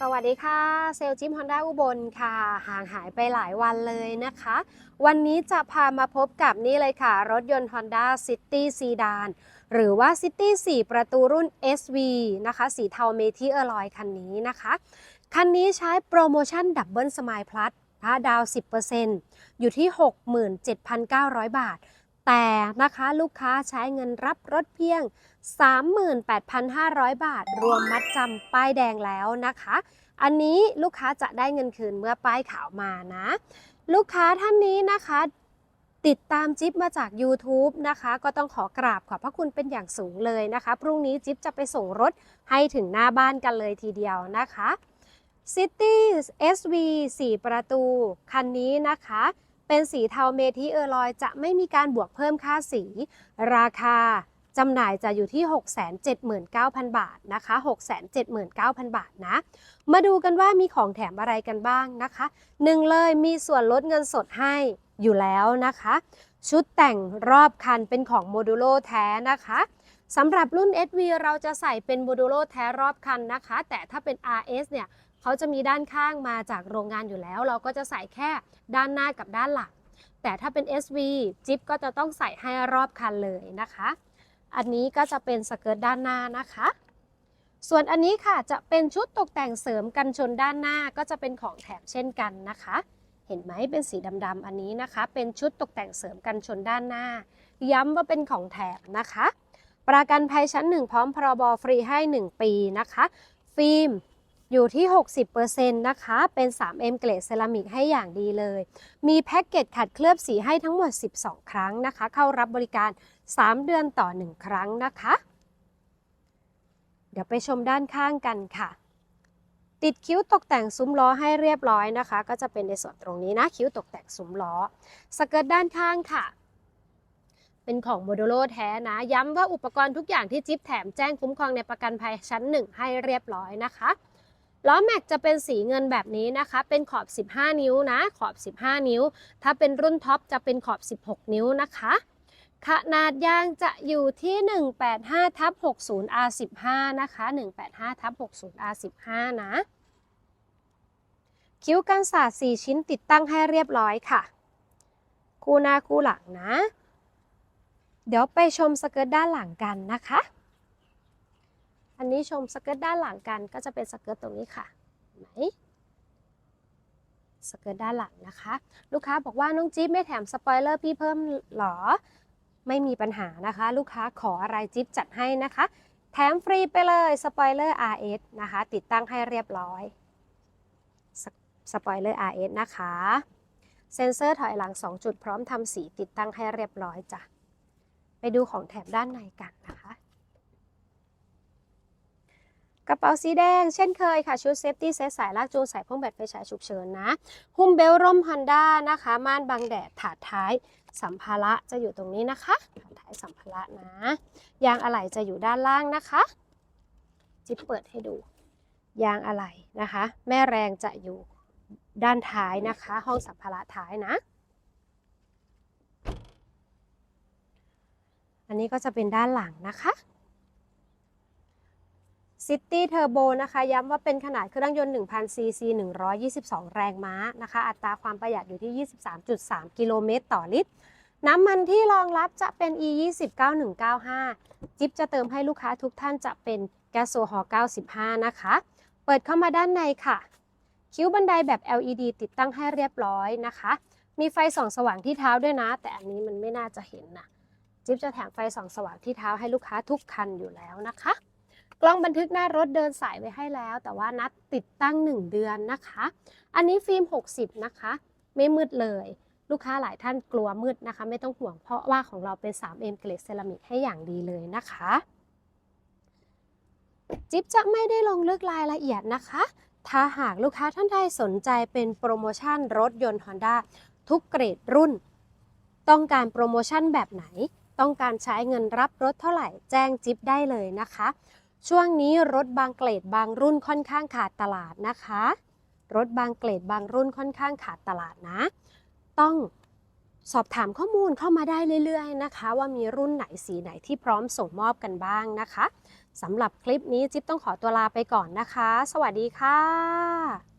สวัสดีค่ะ เซลล์จิมฮอนด้าอุบลค่ะ ห่างหายไปหลายวันเลยนะคะ วันนี้จะพามาพบกับนี่เลยค่ะ รถยนต์ Honda City Sedan หรือว่า City 4 ประตูรุ่น SV นะคะ สีเทาเมทิเออร์ลอยคันนี้นะคะ คันนี้ใช้โปรโมชั่นดับเบิลสม l ลพลัสนะดาว 10%อยู่ที่ 67,900 บาท แต่นะคะลูกค้าใช้เงินรับรถเพียง 38,500 บาท รวมมัดจำป้ายแดงแล้วนะคะ อันนี้ลูกค้าจะได้เงินคืนเมื่อป้ายขาวมานะ ลูกค้าท่านนี้นะคะติดตามจิ๊บมาจาก YouTube นะคะ ก็ต้องขอกราบขอบพระคุณเป็นอย่างสูงเลยนะคะ พรุ่งนี้จิ๊บจะไปส่งรถให้ถึงหน้าบ้านกันเลยทีเดียวนะคะ City SV 4 ประตู คันนี้นะคะ เป็นสีเทาเมทิเออร์ลอยจะไม่มีการบวกเพิ่มค่าสี ราคาจำหน่ายจะอยู่ที่ 679,000 บาทนะคะ 679,000 บาทนะ มาดูกันว่ามีของแถมอะไรกันบ้างนะคะหนึ่งเลยมีส่วนลดเงินสดให้อยู่แล้วนะคะ ชุดแต่งรอบคันเป็นของโมดูโลแท้นะคะสำหรับรุ่น SV เราจะใส่เป็นโมดูโลแท้รอบคันนะคะ แต่ถ้าเป็น RS เนี่ย เขาจะมีด้านข้างมาจากโรงงานอยู่แล้ว เราก็จะใส่แค่ด้านหน้ากับด้านหลัง แต่ถ้าเป็น SV จิ๊บก็จะต้องใส่ให้รอบคันเลยนะคะ อันนี้ก็จะเป็นสเกิร์ตด้านหน้านะคะ ส่วนอันนี้ค่ะจะเป็นชุดตกแต่งเสริมกันชนด้านหน้าก็จะเป็นของแถมเช่นกันนะคะ เห็นไหมเป็นสีดำๆอันนี้นะคะ เป็นชุดตกแต่งเสริมกันชนด้านหน้า ย้ำว่าเป็นของแถมนะคะประกันภัยชั้น 1 พร้อมพรบฟรีให้ 1 ปีนะคะ ฟิล์ม อยู่ที่ 60%นะคะ เป็น 3M เกรดเซรามิกให้อย่างดีเลย มีแพ็กเกจขัดเคลือบสีให้ทั้งหมด 12 ครั้งนะคะ เข้ารับบริการ 3 เดือนต่อ 1 ครั้งนะคะ เดี๋ยวไปชมด้านข้างกันค่ะ ติดคิ้วตกแต่งซุ้มล้อให้เรียบร้อยนะคะ ก็จะเป็นในส่วนตรงนี้นะ คิ้วตกแต่งซุ้มล้อ สเกิร์ตด้านข้างค่ะเป็นของโมโดโลแท้นะ ย้ำว่าอุปกรณ์ทุกอย่างที่จิ๊บแถมแจ้งคุ้มครองในประกันภัยชั้น 1 ให้เรียบร้อยนะคะ ล้อแม็กจะเป็นสีเงินแบบนี้นะคะ เป็นขอบ 15 นิ้วนะ ขอบ 15 นิ้ว ถ้าเป็นรุ่นท็อปจะเป็นขอบ 16 นิ้วนะคะ ขนาดยางจะอยู่ที่ 185ทับ60 R15 นะคะ 185ทับ60 R15 นะ คิ้วกันศาสตร์4ชิ้นติดตั้งให้เรียบร้อยค่ะ คู่หน้าคู่หลังนะ เดี๋ยวไปชมสเกิร์ตด้านหลังกันนะคะ นนี้ชมสเกิร์ตด้านหลังกันก็จะเป็นสเกิร์ตตรงนี้ค่ะเห็นสเกิร์ตด้านหลังนะคะ ลูกค้าบอกว่าน้องจิ๊บไม่แถมสปอยเลอร์พี่เพิ่มหรอ ไม่มีปัญหานะคะ ลูกค้าขออะไรจิ๊บจัดให้นะคะ แถมฟรีไปเลยสปอยเลอร์ RS นะคะ ติดตั้งให้เรียบร้อยสปอยเลอร์ RS นะคะ เซ็นเซอร์ถอยหลัง 2 จุดพร้อมทำสีติดตั้งให้เรียบร้อยจ้ะ ไปดูของแถมด้านในกันนะคะ กระเป๋าสีแดงเช่นเคยค่ะ ชุดเซฟตี้เซตสายลากจูงสายพ่วงแบตไฟฉายฉุกเฉินนะ หุ้มเบลร่มฮันด้านะคะ ม่านบังแดดถาดท้ายสัมภาระจะอยู่ตรงนี้นะคะถาดท้ายสัมภาระนะยางอะไหล่จะอยู่ด้านล่างนะคะ จิ๊บเปิดให้ดู ยางอะไหล่นะคะ แม่แรงจะอยู่ด้านท้ายนะคะ ห้องสัมภาระท้ายนะ อันนี้ก็จะเป็นด้านหลังนะคะ City Turbo นะคะย้ำว่าเป็นขนาดเครื่องยนต์ 1,000 cc 122 แรงม้านะคะ อัตราความประหยัดอยู่ที่ 23.3 กิโลเมตรต่อลิตร น้ำมันที่รองรับจะเป็น e20 9 1 9 5 จิ๊บจะเติมให้ลูกค้าทุกท่านจะเป็นแก๊สโซฮอล์95 นะคะ เปิดเข้ามาด้านในค่ะ คิ้วบันไดแบบ LED ติดตั้งให้เรียบร้อยนะคะ มีไฟส่องสว่างที่เท้าด้วยนะ แต่อันนี้มันไม่น่าจะเห็นนะจิ๊บจะแถมไฟส่องสว่างที่เท้าให้ลูกค้าทุกคันอยู่แล้วนะคะ กล้องบันทึกหน้ารถเดินสายไว้ให้แล้ว แต่ว่านัดติดตั้ง 1 เดือนนะคะ อันนี้ฟิล์ม 60 นะคะ ไม่มืดเลย ลูกค้าหลายท่านกลัวมืดนะคะ ไม่ต้องห่วงเพราะว่าของเราเป็น 3M เกรดเซรามิกให้อย่างดีเลยนะคะ จิ๊บจะไม่ได้ลงลึกรายละเอียดนะคะ ถ้าหากลูกค้าท่านใดสนใจเป็นโปรโมชั่นรถยนต์ Honda ทุกเกรดรุ่น ต้องการโปรโมชั่นแบบไหน ต้องการใช้เงินรับรถเท่าไหร่แจ้งจิ๊บได้เลยนะคะ ช่วงนี้รถบางเกรดบางรุ่นค่อนข้างขาดตลาดนะคะ รถบางเกรดบางรุ่นค่อนข้างขาดตลาดนะ ต้องสอบถามข้อมูลเข้ามาได้เรื่อยๆนะคะ ว่ามีรุ่นไหนสีไหนที่พร้อมส่งมอบกันบ้างนะคะสำหรับคลิปนี้จิ๊บต้องขอตัวลาไปก่อนนะคะ สวัสดีค่ะ